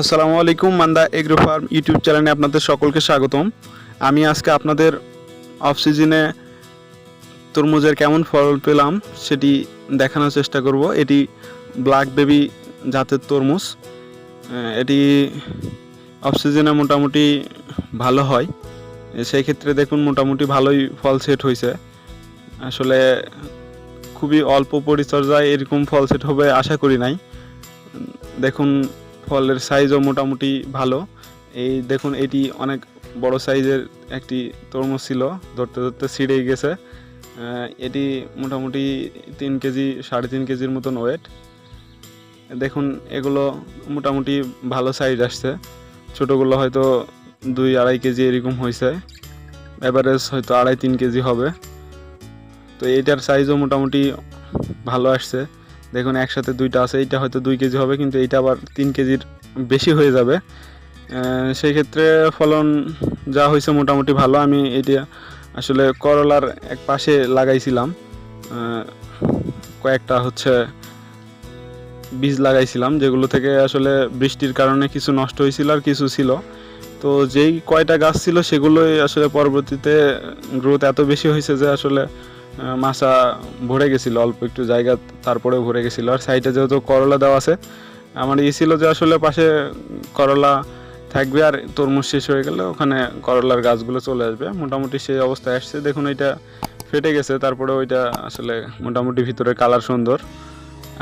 আসসালামু আলাইকুম, Manda agro farm YouTube চ্যানেলে আপনাদের সকলকে স্বাগতম। আমি আজকে আপনাদের অফ সিজনে তরমুজের কেমন ফল পেলাম সেটি দেখানোর চেষ্টা করব। এটি ব্ল্যাক বেবি জাতের তরমুজ। এটি অফ সিজনে মোটামুটি ভালো হয়। সেই ক্ষেত্রে দেখুন, মোটামুটি ভালোই ফল সেট হয়েছে। আসলে খুবই অল্প পরিচর্যায় এরকম ফল সেট হবে আশা করি নাই। দেখুন ফলের সাইজও মোটামুটি ভালো। এই দেখুন, এটি অনেক বড় সাইজের একটি তরমুজ ছিল, ধরতে ধরতে ছিঁড়ে গেছে। এটি মোটামুটি তিন কেজি, সাড়ে তিন কেজির মতন ওয়েট দেখুন, এগুলো মোটামুটি ভালো সাইজ আসছে। ছোটোগুলো হয়তো দুই আড়াই কেজি এরকম হয়েছে। অ্যাভারেজ হয়তো আড়াই তিন কেজি হবে। তো এটার সাইজও মোটামুটি ভালো আসছে। দেখুন, একসাথে দুইটা আছে, এইটা হয়তো দুই কেজি হবে, কিন্তু এইটা আবার তিন কেজির বেশি হয়ে যাবে। সেই ক্ষেত্রে ফলন যা হয়েছে মোটামুটি ভালো। আমি এটা আসলে করলার এক পাশে লাগাইছিলাম। কয়েকটা হচ্ছে বীজ লাগাইছিলাম, যেগুলো থেকে আসলে বৃষ্টির কারণে কিছু নষ্ট হয়েছিল আর কিছু ছিল। তো যেই কয়টা গাছ ছিল, সেগুলোই আসলে পরবর্তীতে গ্রোথ এত বেশি হয়েছে যে আসলে মাছা ভরে গেছিল, অল্প একটু জায়গা তারপরে ভরে গেছিল। আর সাইডে যেহেতু করলা দেওয়া আছে, আমার ইয়ে ছিল যে আসলে পাশে করলা থাকবে আর তরমুজ শেষ হয়ে গেলে ওখানে করলার গাছগুলো চলে আসবে। মোটামুটি সেই অবস্থায় আসছে। দেখুন এটা ফেটে গেছে তারপরে ওইটা আসলে মোটামুটি ভিতরে কালার সুন্দর।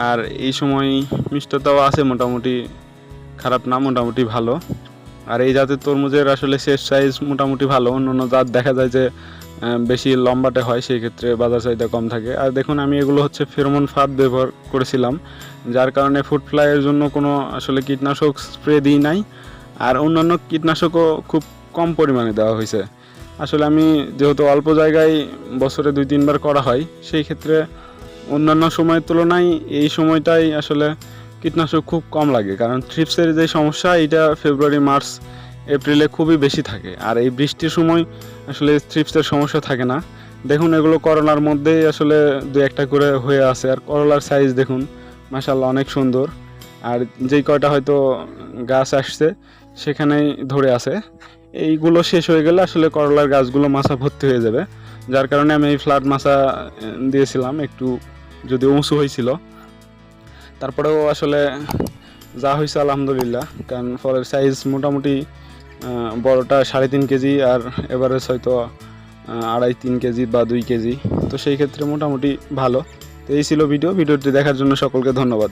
আর এই সময় মিষ্টতাও আছে, মোটামুটি খারাপ না, মোটামুটি ভালো। আর এই জাতের তরমুজের আসলে শেষ সাইজ মোটামুটি ভালো। অন্য অন্য জাত দেখা যায় যে বেশি লম্বাটে হয়, সেই ক্ষেত্রে বাজার চাহিদা কম থাকে। আর দেখুন, আমি এগুলো হচ্ছে ফেরোমন ফাঁদ ব্যবহার করেছিলাম, যার কারণে ফুড ফ্লাইয়ের জন্য কোনো আসলে কীটনাশক স্প্রে দিই নাই। আর অন্যান্য কীটনাশকও খুব কম পরিমাণে দেওয়া হয়েছে। আসলে আমি যেহেতু অল্প জায়গায় বছরে দুই, তিনবার করা হয়, সেই ক্ষেত্রে অন্যান্য সময়ের তুলনায় এই সময়টাই আসলে কীটনাশক খুব কম লাগে। কারণ থ্রিপসের যে সমস্যা এটা ফেব্রুয়ারি মার্চ এপ্রিলে খুবই বেশি থাকে। আর এই বৃষ্টির সময় আসলে থ্রিপসের সমস্যা থাকে না। দেখুন, এগুলো করলার মধ্যেই আসলে দু একটা করে হয়ে আছে। আর করলার সাইজ দেখুন মাসাল্লাহ অনেক সুন্দর। আর যেই কয়টা হয়তো গাছ আসছে, সেখানেই ধরে আছে। এইগুলো শেষ হয়ে গেলে আসলে করলার গাছগুলো মাছা ভর্তি হয়ে যাবে। যার কারণে আমি এই ফ্ল্যাট মাছা দিয়েছিলাম। একটু যদি উঁচু হয়েছিল। তারপরেও আসলে যা হয়েছে, আলহামদুলিল্লাহ। কারণ ফলের সাইজ মোটামুটি বড়টা সাড়ে তিন কেজি আর এভারেজ হয়তো আড়াই তিন কেজি বা দুই কেজি। তো সেই ক্ষেত্রে মোটামুটি ভালো। তো এই ছিল ভিডিও। ভিডিওটি দেখার জন্য সকলকে ধন্যবাদ।